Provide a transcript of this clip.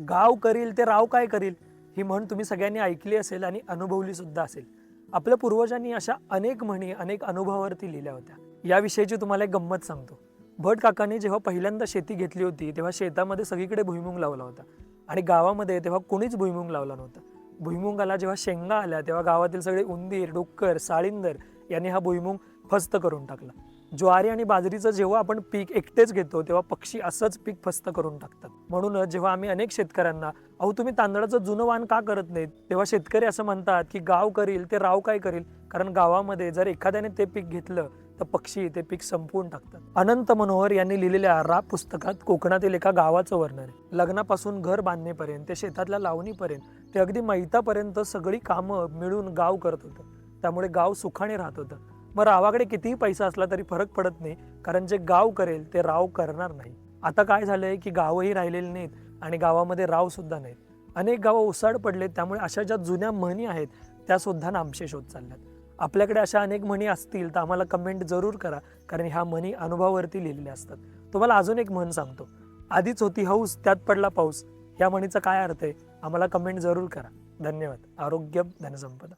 गाव करील ते राव काय करील ही म्हण तुम्ही सगळ्यांनी ऐकली असेल आणि अनुभवली सुद्धा असेल. आपल्या पूर्वजांनी अशा अनेक म्हणी अनेक अनुभवावरती लिहिल्या होत्या. याविषयीची तुम्हाला एक गंमत सांगतो. भट काकांनी जेव्हा पहिल्यांदा शेती घेतली होती तेव्हा शेतामध्ये सगळीकडे भुईमुंग लावला होता. आणि गावामध्ये तेव्हा कोणीच भुईमुंग लावला नव्हता. भुईमुंगाला जेव्हा शेंगा आल्या तेव्हा गावातील सगळे उंदीर डुक्कर साळिंदर यांनी हा भुईमुंग फस्त करून टाकला. ज्वारी आणि बाजरीचं जेव्हा आपण पीक एकटेच घेतो तेव्हा पक्षी असंच पीक फस्त करून टाकतात. म्हणूनच जेव्हा आम्ही अनेक शेतकऱ्यांना अहो तुम्ही तांदळाचं जुनं वाण का करत नाहीत? तेव्हा शेतकरी असं म्हणतात की गाव करील ते राव काय करील? कारण गावामध्ये जर एखाद्याने ते पीक घेतलं तर पक्षी ते पीक संपवून टाकतात. अनंत मनोहर यांनी लिहिलेल्या रा पुस्तकात कोकणातील एका गावाचं वर्णन आहे. लग्नापासून घर बांधणेपर्यंत ते शेतातल्या लावणीपर्यंत ते अगदी मैतापर्यंत सगळी कामं मिळून गाव करत होतं. त्यामुळे गाव सुखाने राहत होतं. मग रावाकडे कितीही पैसा असला तरी फरक पडत नाही कारण जे गाव करेल ते राव करणार नाही. आता काय झालंय की गावही राहिलेली नाहीत आणि गावामध्ये राव सुद्धा नाहीत. अनेक गावं उसाड पडलेत त्यामुळे अशा ज्या जुन्या म्हणी आहेत त्या सुद्धा नामशेष होत चालल्यात. आपल्याकडे अशा अनेक म्हणी असतील तर आम्हाला कमेंट जरूर करा कारण ह्या म्हणी अनुभवावरती लिहिलेल्या असतात. तुम्हाला अजून एक म्हण सांगतो. आधीच होती हौस त्यात पडला पाऊस. या म्हणीचा काय अर्थ आहे? आम्हाला कमेंट जरूर करा. धन्यवाद. आरोग्य धनसंपदा.